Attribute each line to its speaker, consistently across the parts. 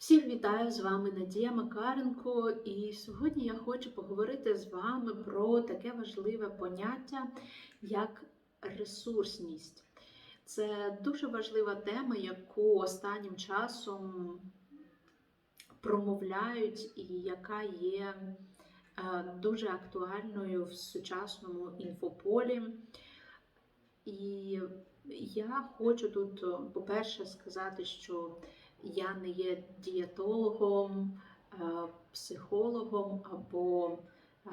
Speaker 1: Всіх вітаю з вами Надія Макаренко, і сьогодні я хочу поговорити з вами про таке важливе поняття, як ресурсність. Це дуже важлива тема, яку останнім часом промовляють, і яка є е, дуже актуальною в сучасному інфополі. І я хочу тут, по-перше, сказати, що я не є дієтологом, е, психологом або е,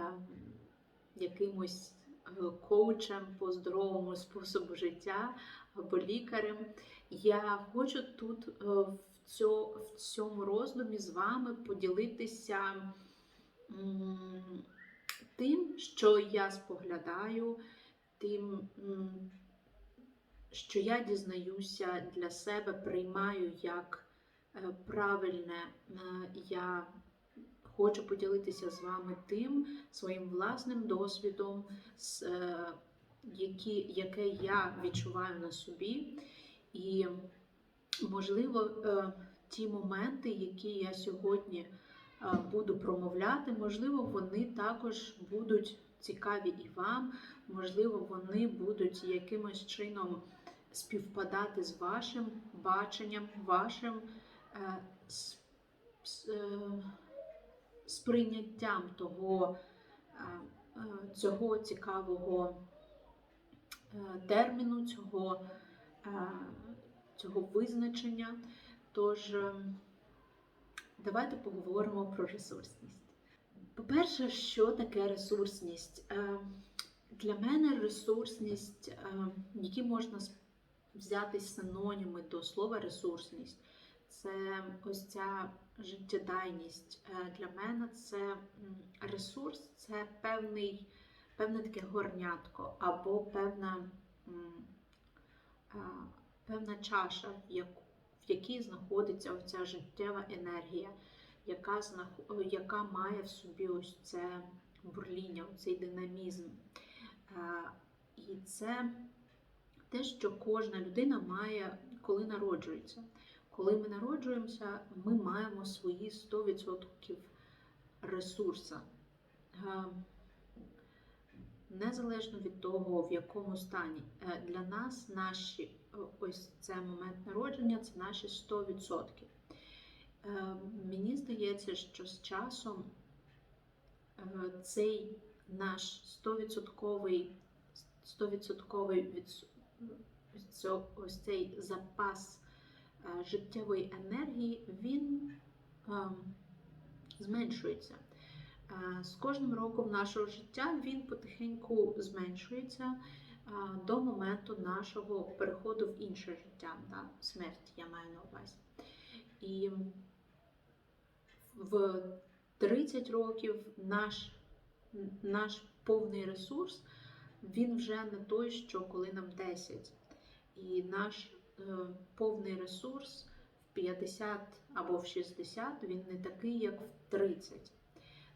Speaker 1: якимось е, коучем по здоровому способу життя або лікарем. Я хочу тут в цьому роздумі з вами поділитися тим, що я споглядаю, тим, що я дізнаюся для себе, приймаю як правильне. Е, Я хочу поділитися з вами тим своїм власним досвідом, е, яке я відчуваю на собі. І, можливо, е, ті моменти, які я сьогодні е, буду промовляти, можливо, вони також будуть цікаві і вам, можливо, вони будуть якимось чином співпадати з вашим баченням, вашим е, е, сприйняттям того, е, е, цього цікавого е, терміну, цього, е, цього визначення. Тож, е, давайте поговоримо про ресурсність. По-перше, що таке ресурсність? Е, Для мене ресурсність, е, які можна взяти синоніми до слова ресурсність, це ось ця життєдайність. Е, Для мене це ресурс, це певний, певне таке горнятко або певна, певна чаша, в якій знаходиться ось ця життєва енергія, яка, яка має в собі ось це бурління, цей динамізм. Е, І це те, що кожна людина має, коли народжується. Коли ми народжуємося, ми маємо свої 100% ресурса. Е, Незалежно від того, в якому стані. Е, Для нас наші ось це момент народження це наші 100%. Е, Мені здається, що з часом цей наш 100% 100% від ось цей запас життєвої енергії, він е, зменшується. Е, З кожним роком нашого життя він потихеньку зменшується е, до моменту нашого переходу в інше життя, да, смерть я маю на увазі. І в 30 років наш, наш повний ресурс він вже не той, що коли нам 10. І наш е, повний ресурс в 50 або в 60 він не такий, як в 30.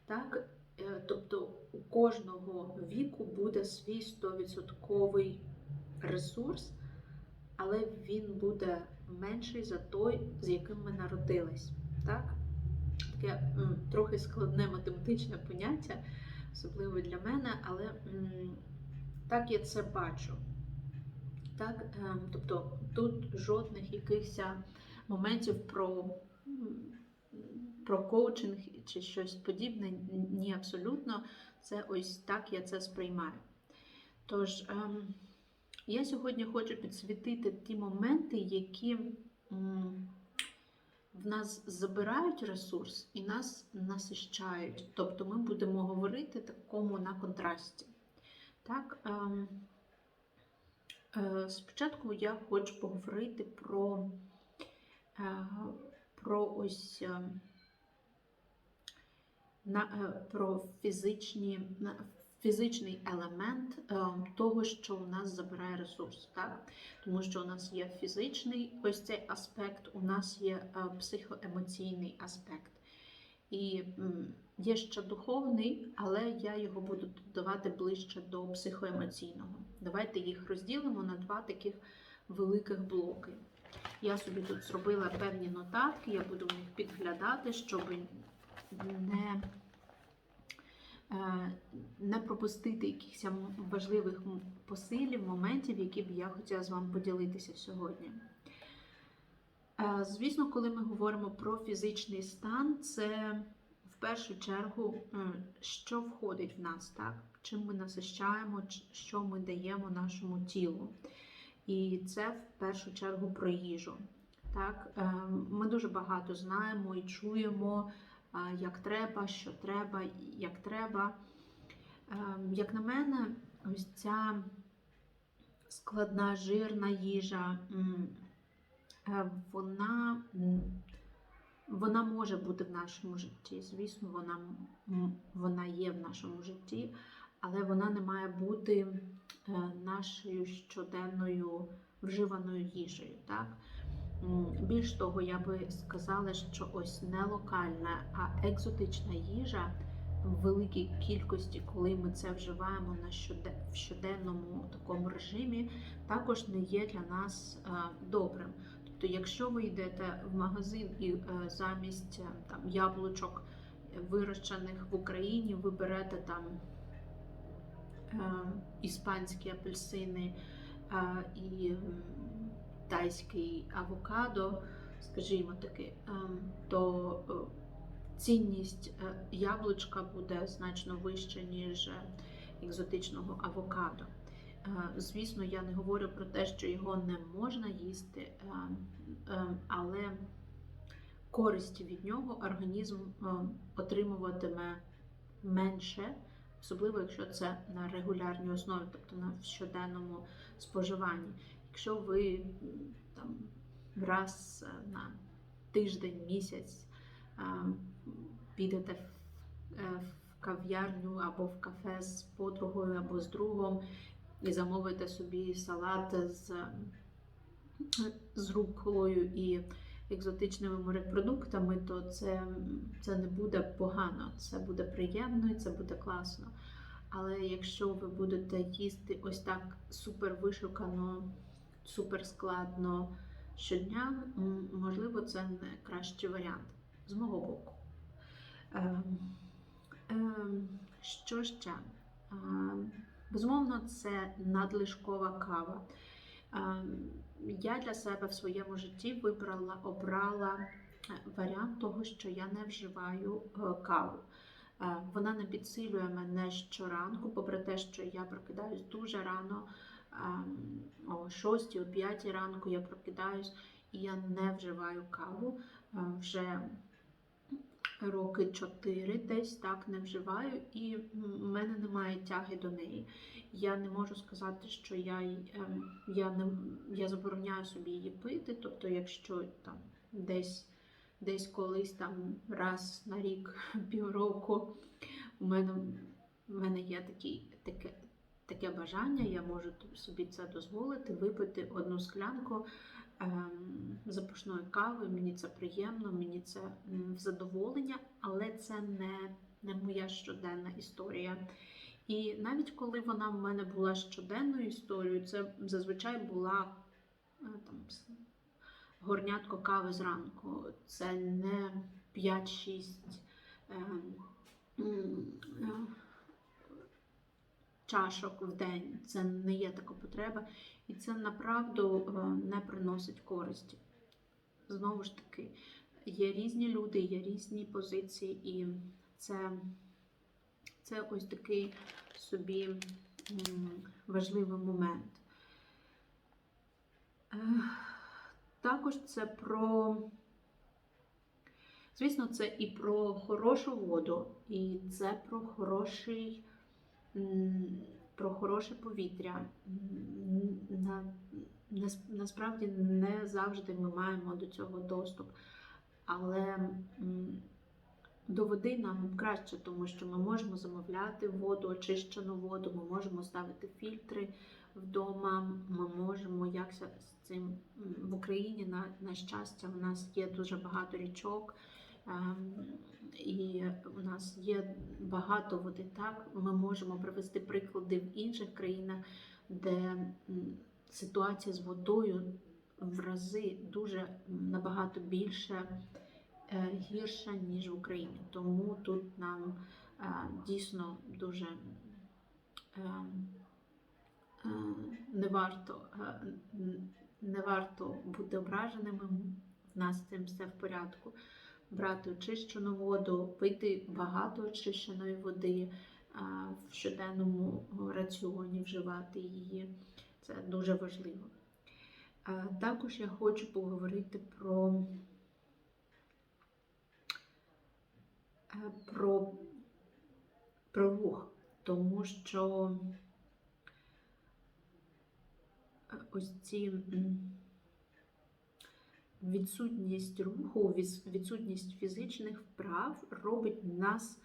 Speaker 1: Так? Е, Тобто у кожного віку буде свій 100% ресурс, але він буде менший за той, з яким ми народились. Так? Таке трохи складне математичне поняття, особливо для мене, але так я це бачу. Так? Ем, Тобто тут жодних якихось моментів про, про коучинг чи щось подібне, ні, абсолютно. Це ось так я це сприймаю. Тож, ем, я сьогодні хочу підсвітити ті моменти, які в нас забирають ресурс і нас насищають. Тобто ми будемо говорити такому на контрасті. Так, ем, е, спочатку я хочу поговорити про, е, про ось е, на, е, про фізичні, фізичний елемент е, того, що у нас забирає ресурс. Так? Тому що у нас є фізичний ось цей аспект, у нас є е, психоемоційний аспект. І є ще духовний, але я його буду додавати ближче до психоемоційного. Давайте їх розділимо на два таких великих блоки. Я собі тут зробила певні нотатки, я буду в них підглядати, щоб не, е, не пропустити якихось важливих посилів, моментів, які б я хотіла з вами поділитися сьогодні. Е, Звісно, коли ми говоримо про фізичний стан, це в першу чергу, е, що входить в нас, так? чим ми насищаємо, що ми даємо нашому тілу. І це в першу чергу про їжу. Так? Е, Ми дуже багато знаємо і чуємо, як треба, що треба, як треба. Як на мене, ось ця складна жирна їжа, вона, вона може бути в нашому житті. Звісно, вона, вона є в нашому житті, але вона не має бути е, нашою щоденною вживаною їжею. Так? Більш того, я би сказала, що ось не локальна, а екзотична їжа в великій кількості, коли ми це вживаємо на щоденному такому режимі, також не є для нас е, добрим. Тобто, якщо ви йдете в магазин і е, замість е, там яблучок е, вирощених в Україні, ви берете там іспанські апельсини і тайський авокадо, скажімо таки, то цінність яблучка буде значно вища, ніж екзотичного авокадо. Е, Звісно, я не говорю про те, що його не можна їсти, е, е, але користі від нього організм отримуватиме менше, особливо якщо це на регулярній основі, тобто на щоденному споживанні. Якщо ви там раз на тиждень, місяць підете в кав'ярню або в кафе з подругою або з другом і замовите собі салат з, е, з руколою і екзотичними морепродуктами, то це, це не буде погано, це буде приємно і це буде класно. Але якщо ви будете їсти ось так супер вишукано, супер складно щодня, можливо, це не кращий варіант з мого боку. Ем, ем, що ще? Ем, Безумовно, це надлишкова кава. Ем, Я для себе в своєму житті вибрала, обрала е, варіант того, що я не вживаю е, каву. Е, Вона не підсилює мене щоранку, попри те, що я прокидаюсь дуже рано, ем, о 6, о 5 ранку я прокидаюсь і я не вживаю каву. Е, Вже роки 4 десь так не вживаю, і в мене немає тяги до неї. Я не можу сказати, що я, ем, я, не, я забороняю собі її пити. Тобто, якщо там десь, десь колись там раз на рік, півроку, у мене, у мене є такий, таке, таке бажання, я можу собі це дозволити, випити одну склянку запашної кави. Мені це приємно, мені це в задоволення, але це не, не моя щоденна історія. І навіть коли вона в мене була щоденною історією, це зазвичай була е, там горнятко кави зранку. Це не 5-6 е, м, е, чашок в день. Це не є така потреба, і це направду е, не приносить користі. Знову ж таки, є різні люди, є різні позиції, і це, це ось такий собі важливий момент. Е, Також це про, звісно, це і про хорошу воду, і це про хороший, про хороше повітря. Насправді не завжди ми маємо до цього доступ, але до води нам краще, тому що ми можемо замовляти воду, очищену воду, ми можемо ставити фільтри вдома, ми можемо якся з цим в Україні на, на щастя, у нас є дуже багато річок. І у нас є багато води. Так, ми можемо привести приклади в інших країнах, де ситуація з водою в рази дуже набагато більше е, гірша, ніж в Україні. Тому тут нам е, дійсно дуже е, не варто, не варто бути ображеними. В нас цим все в порядку. Брати очищену воду, пити багато очищеної води в щоденному раціоні, вживати її. Це дуже важливо. Також я хочу поговорити про, е, про, про рух, тому що е, ось ці відсутність руху, відсутність фізичних вправ робить нас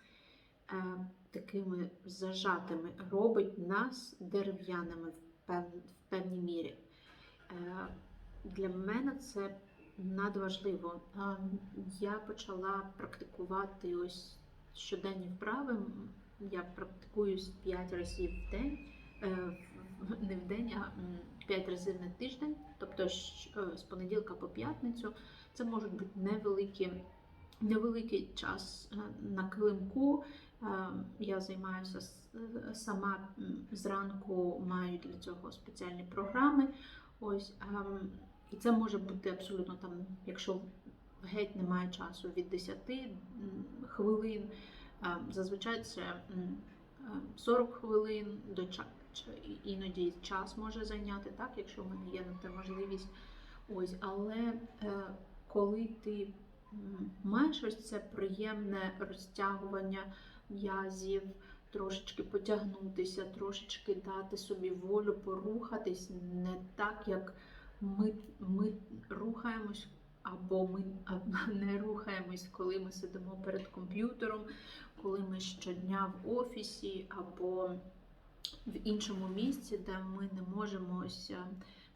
Speaker 1: е, такими зажатими, робить нас дерев'яними в, пев, в певній мірі. Е, для мене це надважливо. Е, я почала практикувати ось щоденні вправи. Я практикуюсь 5 разів в день, не в день, а 5 разів на тиждень, тобто е, з понеділка по п'ятницю. Це можуть бути невеликі, невеликий час е, на килимку. Е, Я займаюся сама зранку, маю для цього спеціальні програми. Ось ем, і це може бути абсолютно там, якщо геть немає часу від 10 хвилин. Е, Зазвичай це е, 40 хвилин до іноді час може зайняти, так, якщо в мене є на те можливість. Ось, але е, коли ти маєш ось це приємне розтягування м'язів, трошечки потягнутися, трошечки дати собі волю порухатись, не так, як ми, ми рухаємось. Або ми не рухаємось, коли ми сидимо перед комп'ютером, коли ми щодня в офісі або в іншому місці, де ми не можемо ось е,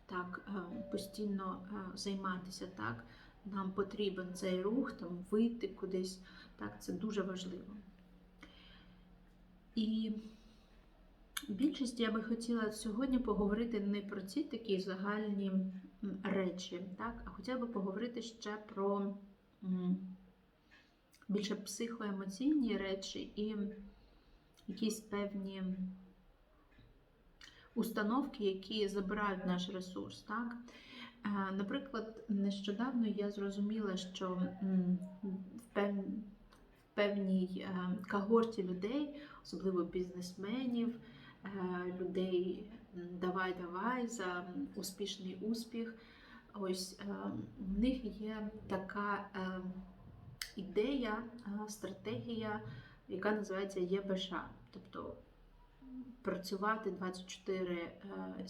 Speaker 1: так е, постійно е, займатися. Так? Нам потрібен цей рух, там вийти кудись. Так, це дуже важливо. І більшість я би хотіла сьогодні поговорити не про ці такі загальні речі, так? а хотіла би поговорити ще про більше психоемоційні речі і якісь певні установки, які забирають наш ресурс. Так? Е, Наприклад, нещодавно я зрозуміла, що в певній е, когорті людей, особливо бізнесменів, е, людей давай, давай за успішний успіх. Ось в них є така ідея, стратегія, яка називається ЄБШ. Тобто працювати 24 е,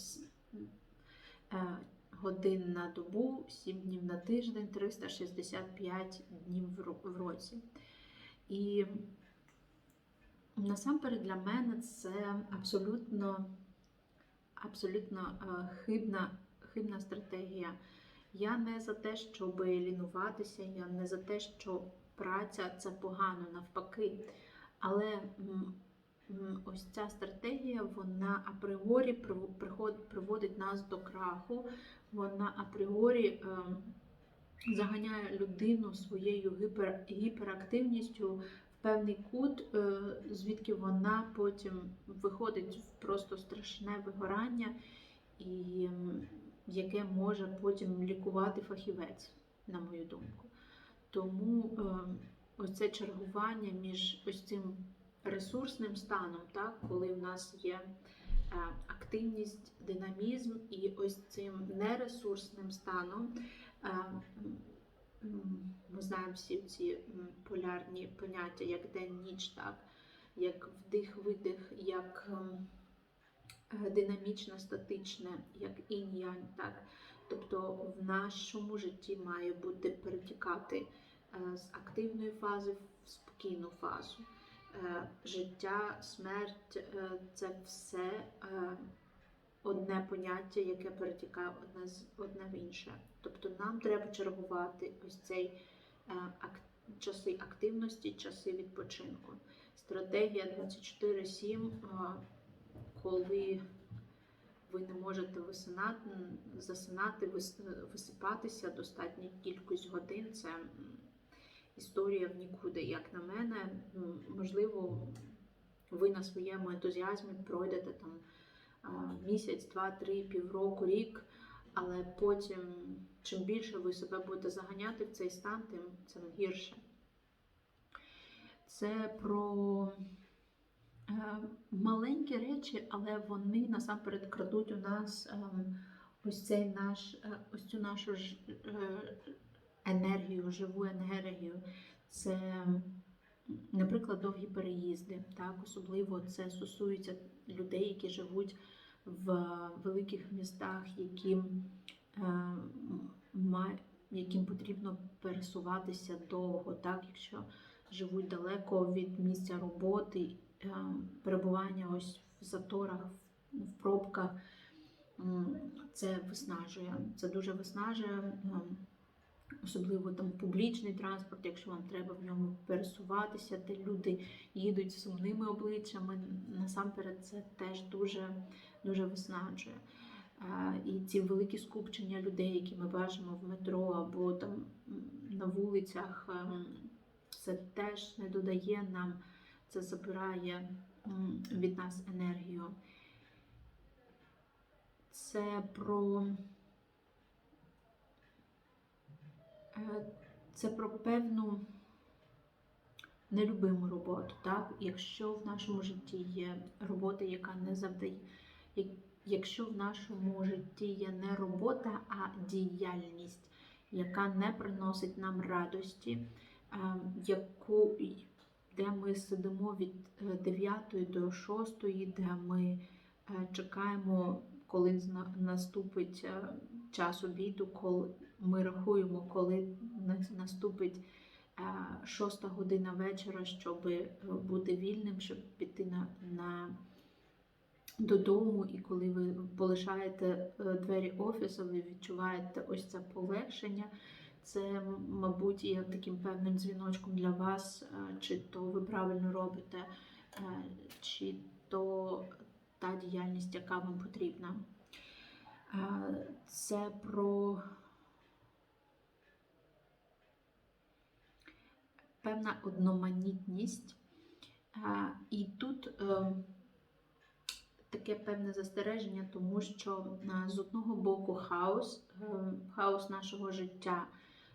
Speaker 1: е, годин на добу, 7 днів на тиждень, 365 днів в році. І насамперед для мене це абсолютно, абсолютно е, хибна, хибна стратегія. Я не за те, щоб лінуватися, я не за те, що праця це погано, навпаки. Але ось ця стратегія, вона апріорі приводить нас до краху, вона апріорі е, заганяє людину своєю гіпер, гіперактивністю певний кут, е, звідки вона потім виходить в просто страшне вигорання, і яке може потім лікувати фахівець, на мою думку. Тому е, ось це чергування між ось цим ресурсним станом, так, коли в нас є е, активність, динамізм, і ось цим нересурсним станом. е, Ми знаємо всі ці полярні поняття, як день-ніч, так, як вдих-видих, як е, динамічне, статичне, як інь-янь, так. Тобто в нашому житті має бути перетікати з активної фази в спокійну фазу. Е, Життя, смерть е, це все е, одне поняття, яке перетікає одне з одне в інше. Тобто нам треба чергувати ось цей часи активності, часи відпочинку. Стратегія 24-7, е, коли ви не можете висинати, засинати, вис- висипатися достатню кількість годин. Це історія в нікуди. Як на мене, можливо, ви на своєму ентузіазмі пройдете там місяць, два, три, півроку, рік, але потім, чим більше ви себе будете заганяти в цей стан, тим це гірше. Це про е, маленькі речі, але вони насамперед крадуть у нас ем, ось цей наш, е, ось цю нашу ж, е, енергію, живу енергію. Це, наприклад, довгі переїзди. Так? Особливо це стосується людей, які живуть в великих містах, яким, е, яким потрібно пересуватися довго, так? якщо живуть далеко від місця роботи, е, перебування ось в заторах, в пробках. Це виснажує. Це дуже виснажує, особливо там публічний транспорт, якщо вам треба в ньому пересуватися, де люди їдуть з сумними обличчями. Насамперед, це теж дуже, дуже виснажує. Е, І ці великі скупчення людей, які ми бачимо в метро або там на вулицях, ем, це теж не додає нам, це забирає від нас енергію. Це про е, це про певну нелюбиму роботу. Так? Якщо в нашому житті є робота, яка не завдає, якщо в нашому житті є не робота, а діяльність, яка не приносить нам радості, е, яку, де ми сидимо від 9 до 6, де ми е, чекаємо, коли наступить е, час обіду, коли ми рахуємо, коли наступить е, шоста година вечора, щоб е, бути вільним, щоб піти на, на додому, і коли ви полишаєте е, двері офісу, ви відчуваєте ось це полегшення. Це, мабуть, є таким певним дзвіночком для вас, чи то ви правильно робите, чи то та діяльність, яка вам потрібна. Це про певна одноманітність. І тут е, таке певне застереження, тому що з одного боку хаос, е, хаос нашого життя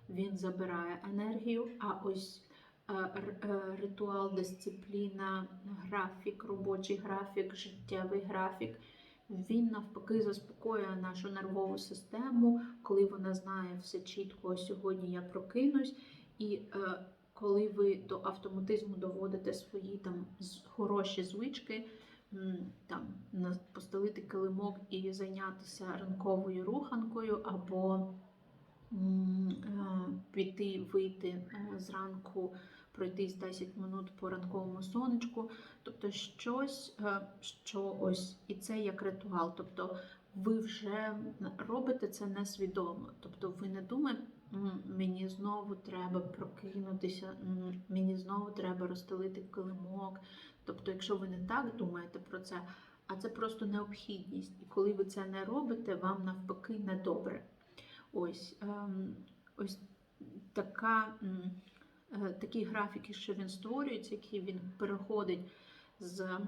Speaker 1: він забирає енергію, а ось е, ритуал, дисципліна, графік, робочий графік, життєвий графік. Він навпаки заспокоює нашу нервову систему, коли вона знає все чітко, сьогодні я прокинусь, і е, коли ви до автоматизму доводите свої там хороші звички, там постелити килимок і зайнятися ранковою руханкою, або е, піти, вийти е, зранку, пройтись 10 минут по ранковому сонечку. Тобто щось, е, що ось і це як ритуал. Тобто ви вже робите це несвідомо. Тобто ви не думаєте, «М, мені знову треба прокинутися, мені знову треба розстелити килимок. Тобто, якщо ви не так думаєте про це, а це просто необхідність. І коли ви це не робите, вам навпаки недобре. Ось, ем, ось така, е, такі графіки, що він створюється, які він переходить з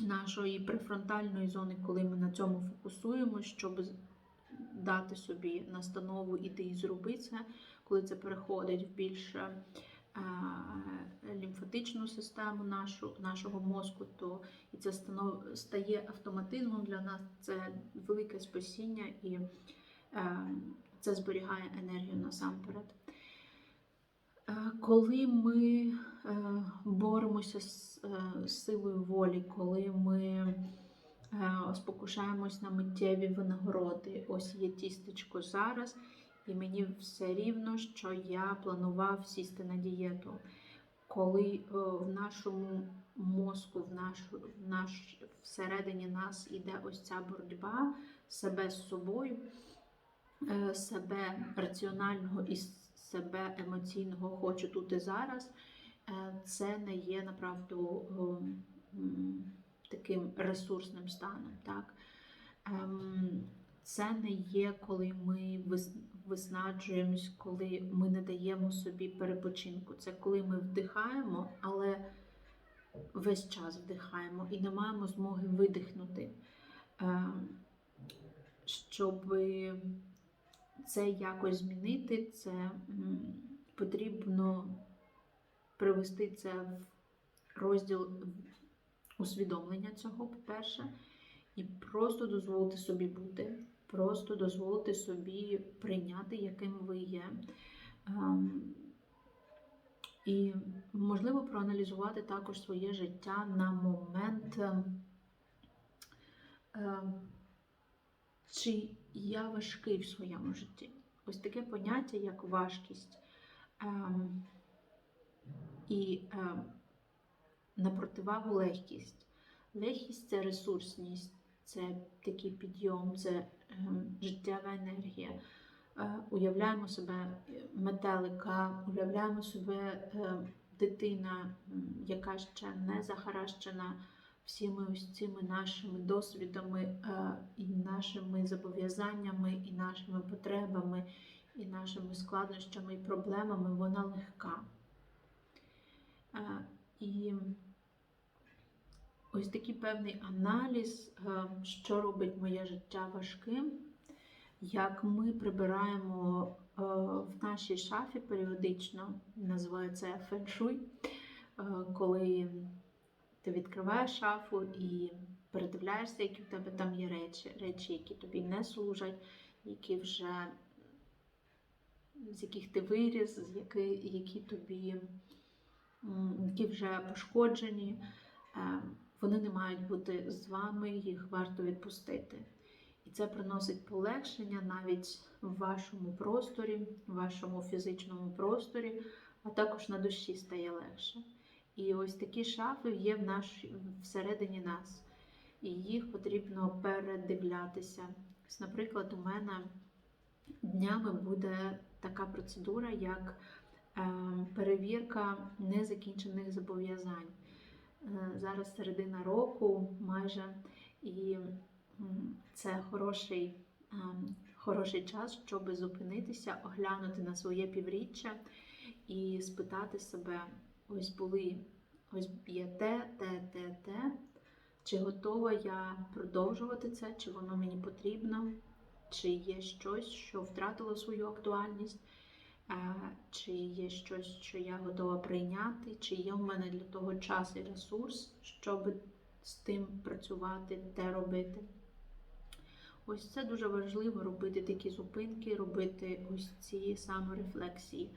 Speaker 1: нашої префронтальної зони, коли ми на цьому фокусуємо, щоб дати собі настанову іти і зроби це, коли це переходить в більш е, лімфатичну систему нашу, нашого мозку, то і це станов, стає автоматизмом для нас. Це велике спасіння і е, це зберігає енергію насамперед. Е, Коли ми е, боремося з е, силою волі, коли ми спокушаємось на миттєві винагороди, ось є тістечко зараз, і мені все рівно, що я планував сісти на дієту. Коли е, в нашому мозку, в наш, в наш, всередині нас іде ось ця боротьба себе з собою, е, себе раціонального і себе емоційного хочу тут і зараз, е, це не є направду таким ресурсним станом. Так? Ем, Це не є, коли ми вис- виснаджуємось, коли ми не даємо собі перепочинку. Це коли ми вдихаємо, але весь час вдихаємо і не маємо змоги видихнути. Ем, Щоб це якось змінити, це потрібно привести це в розділ усвідомлення цього, по-перше, і просто дозволити собі бути, просто дозволити собі прийняти, яким ви є. Ем, І можливо проаналізувати також своє життя на момент, ем, чи я важкий в своєму житті. Ось таке поняття, як важкість. Ем, І на противагу легкість. Легкість це ресурсність, це такий підйом, це ем, життєва енергія. Е, Уявляємо себе метелика, уявляємо себе е, дитина, яка ще не захаращена всіми ось цими нашими досвідами, е, і нашими зобов'язаннями, і нашими потребами, і нашими складнощами і проблемами, вона легка. Е, І ось такий певний аналіз, е, що робить моє життя важким, як ми прибираємо е, в нашій шафі періодично, називається феншуй, е, коли ти відкриваєш шафу і передивляєшся, які в тебе там є речі, речі, які тобі не служать, які вже з яких ти виріс, які, які тобі які вже пошкоджені, вони не мають бути з вами, їх варто відпустити. І це приносить полегшення навіть в вашому просторі, в вашому фізичному просторі, а також на душі стає легше. І ось такі шафи є в наш, всередині нас, і їх потрібно передивлятися. Наприклад, у мене днями буде така процедура, як е, перевірка незакінчених зобов'язань. Е, Зараз середина року майже, і це хороший, е, хороший час, щоб зупинитися, оглянути на своє півріччя і спитати себе: ось були, ось є те, те, те, те. Чи готова я продовжувати це, чи воно мені потрібно, чи є щось, що втратило свою актуальність, чи є щось, що я готова прийняти, чи є в мене для того час і ресурс, щоб з тим працювати, те робити. Ось це дуже важливо робити такі зупинки, робити ось ці саморефлексії,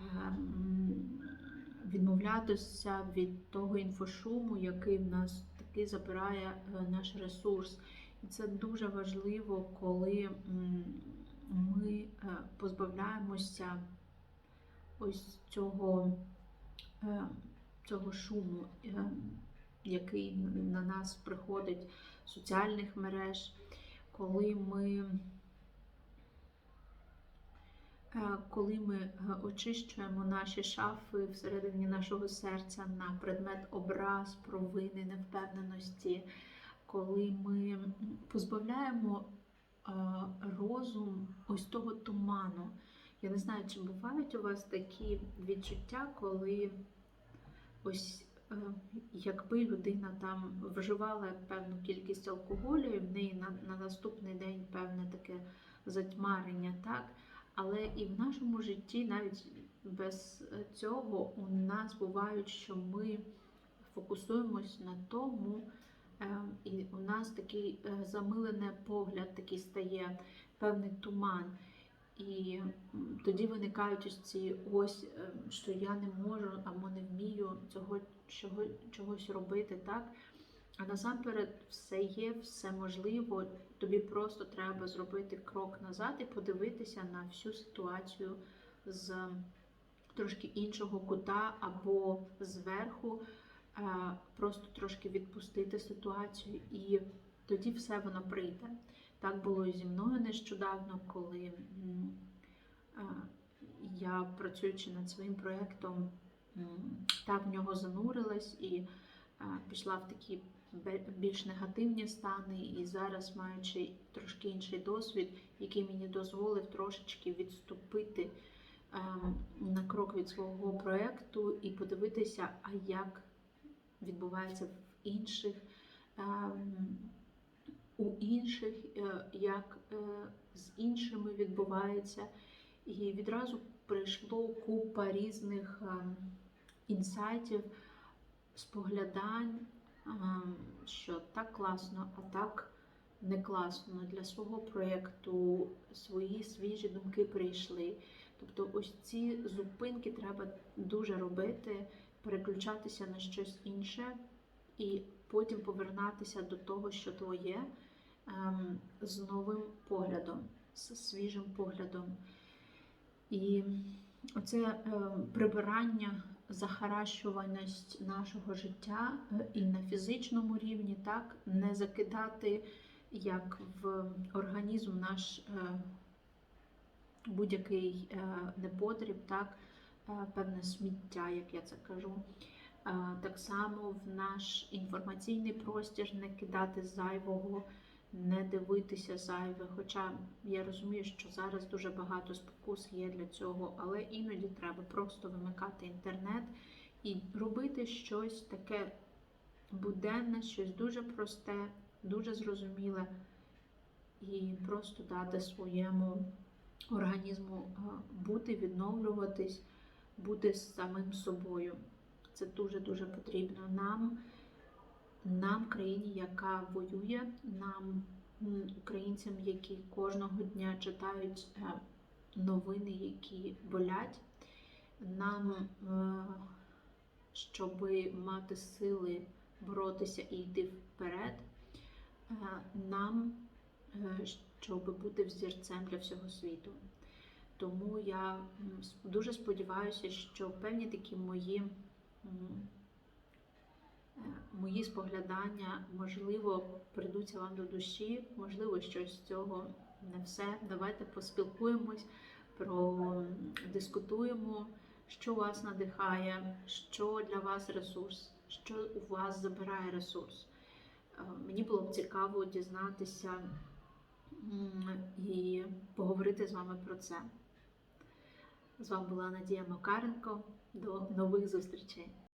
Speaker 1: Ем, відмовлятися від того інфошуму, який в нас таки забирає е, наш ресурс. І це дуже важливо, коли ми е, позбавляємося ось цього, е, цього шуму, е, який на нас приходить з соціальних мереж, коли ми. Коли ми очищуємо наші шафи всередині нашого серця на предмет образ, провини, невпевненості, коли ми позбавляємо розум ось того туману. Я не знаю, чи бувають у вас такі відчуття, коли ось е, якби людина там вживала певну кількість алкоголю, і в неї на, на наступний день певне таке затьмарення, так? Але і в нашому житті, навіть без цього, у нас бувають, що ми фокусуємось на тому, е, у нас такий е, замилений погляд, такий стає певний туман. І тоді виникають ось ці ось, е, що я не можу або не вмію цього чого, чогось робити, так? А насамперед все є, все можливо. Тобі просто треба зробити крок назад і подивитися на всю ситуацію з трошки іншого кута або зверху, просто трошки відпустити ситуацію, і тоді все воно прийде. Так було і зі мною нещодавно, коли я, працюючи над своїм проєктом, так в нього занурилась і пішла в такі більш негативні стани, і зараз, маючи трошки інший досвід, який мені дозволив трошечки відступити на крок від свого проєкту і подивитися, а як відбувається в інших. ем, У інших, е, як е, з іншими відбувається, і відразу прийшло купа різних ем, інсайтів, споглядань, ем, що так класно, а так не класно. Для свого проєкту свої свіжі думки прийшли. Тобто, ось ці зупинки треба дуже робити, переключатися на щось інше і потім повернутися до того, що твоє, ем, з новим поглядом, з свіжим поглядом. І оце ем, прибирання, захаращуваність нашого життя е, і на фізичному рівні, так, не закидати як в організм наш е, будь-який е, непотріб, так, певне сміття, як я це кажу. Е, Так само в наш інформаційний простір не кидати зайвого, не дивитися зайве. Хоча я розумію, що зараз дуже багато спокус є для цього, але іноді треба просто вимикати інтернет і робити щось таке буденне, щось дуже просте, дуже зрозуміле, і просто дати своєму організму е, бути, відновлюватись, бути самим собою. Це дуже-дуже потрібно нам, нам, країні, яка воює, нам, українцям, які кожного дня читають е, новини, які болять, нам, е, щоб мати сили боротися і йти вперед, е, нам, щоб бути взірцем для всього світу. Тому я дуже сподіваюся, що певні такі мої, е, мої споглядання, можливо, прийдуться вам до душі, можливо, щось з цього не все. Давайте поспілкуємось, продискутуємо, що вас надихає, що для вас ресурс, що у вас забирає ресурс. Е, Мені було б цікаво дізнатися і поговорити з вами про це. З вами була Надія Макаренко. До нових зустрічей!